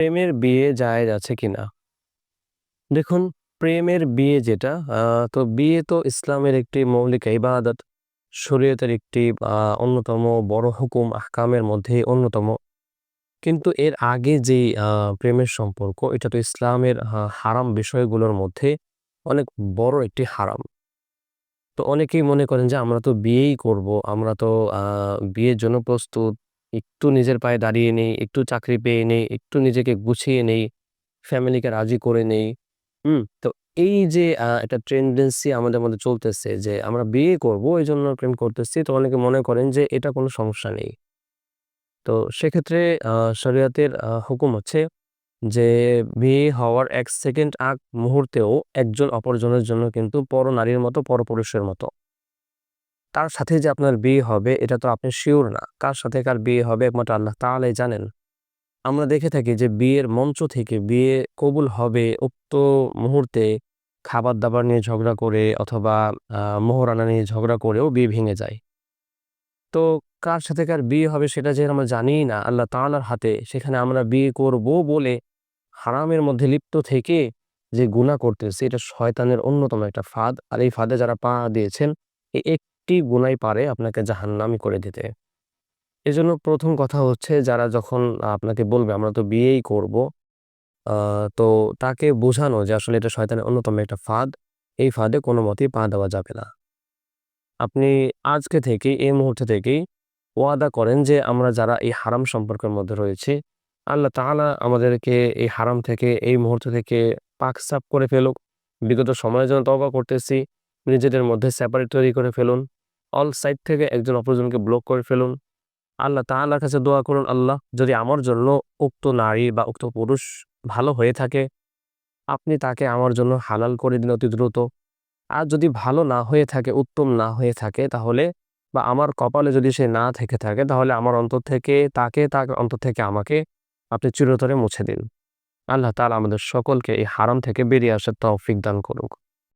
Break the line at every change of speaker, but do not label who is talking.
প্রেমের বিয়ে জায়েজ আছে কিনা? দেখুন প্রেমের বিয়ে যেটা তো বিয়ে তো ইসলামের একটি মৌলিক ইবাদত। শরীয়তের একটি অন্যতম বড় হুকুম আহকামের মধ্যে অন্যতম। কিন্তু এর আগে আ প্রেমের সম্পর্ক এটা তো ইসলামের হারাম বিষয়গুলোর মধ্যে অনেক বড় একটি হারাম। তো অনেকেই মনে করেন যে আমরা তো বিয়েই করব, আমরা তো বিয়ের জন্য প্রস্তুত। একটু নিজের পায়ে দাঁড়িয়ে নেই, একটু চাকরি পেয়ে নেই, একটু নিজেকে গুছিয়ে নেই, ফ্যামিলিকে রাজি করে নেই। হুম? তো এই যে একটা টেনডেন্সি আমাদের মধ্যে চলতেছে যে আমরা বিয়ে করব এজন্য প্রেম করতেছি। তো অনেকে মনে করেন যে এটা কোনো সমস্যা নেই। তো সেক্ষেত্রে শরিয়তের আ হুকুম হচ্ছে যে বিয়ে হওয়ার ১ সেকেন্ড আগ মুহূর্তেও একজন অপরজনের জন্য কিন্তু পরনারীর মতো, পরপুরুষের মতো। তার সাথে যে আপনার বিয়ে হবে এটা তো আপনি সিউর না। কার সাথে কার বিয়ে হবে একমাত্র আল্লাহ তাআলাই জানেন। আমরা দেখে থাকি যে বিয়ের মঞ্চ থেকে বিয়ে কবুল হবে উক্ত মুহূর্তে খাবার-দাবার নিয়ে ঝগড়া করে অথবা মোহরানা নিয়ে ঝগড়া করেও বিয়ে ভেঙে যায়। তো কার সাথে কার বিয়ে হবে সেটা যে আমরা জানিই না আল্লাহ তাআলার হাতে, সেখানে আমরা বিয়ে করব বলে হারামের মধ্যে লিপ্ত থেকে যে গুনাহ করতেছি এটা শয়তানের অন্যতম একটা ফাঁদ। আর এই ফাঁদে যারা পা দিয়েছেন এই একটি গুনাহই পারে আপনাকে জাহান্নামী করে দিতে। এজন্য ১ম কথা হচ্ছে যারা যখন আপনাকে বলবে আমরা তো বিয়েই করব, তো তাকে বোঝানো যে আসলে এটা শয়তানের অন্যতম একটা ফাঁদ। এই ফাঁদে কোনমতেই পা দেওয়া যাবে না। আপনি আজকে থেকেই এই মুহূর্তে থেকেই ওয়াদা করেন যে আমরা যারা এই হারাম সম্পর্কের মধ্যে রয়েছে আল্লাহ তাআলা আমাদেরকে এই হারাম থেকে এই মুহূর্ত থেকে পাক-সাফ করে ফেলুক। বিগত সময়ের জন্য তওবা করতেছি। নিজেদের মধ্যে সেপারেট তৈরি করে ফেলুন। অল সাইড থেকে একজন অপরজনকে ব্লক করে ফেলুন। আল্লাহ তাআলার কাছে দোয়া করুন, আল্লাহ যদি আমার জন্য উক্ত নারী বা উক্ত পুরুষ ভালো হয়ে থাকে, আপনি তাকে আমার জন্য হালাল করে দিন অতি দ্রুত। আর যদি ভালো না হয়ে থাকে, উত্তম না হয়ে থাকে তাহলে বা আমার কপালে যদি সে না থেকে থাকে তাহলে আমার অন্তর থেকে তাকে, তার অন্তর থেকে আমাকে আপনি চিরতরে মুছে দিন। আল্লাহ তাআলা আমাদের সকলকে এই হারাম থেকে বেরিয়ে আসার তৌফিক দান করুক।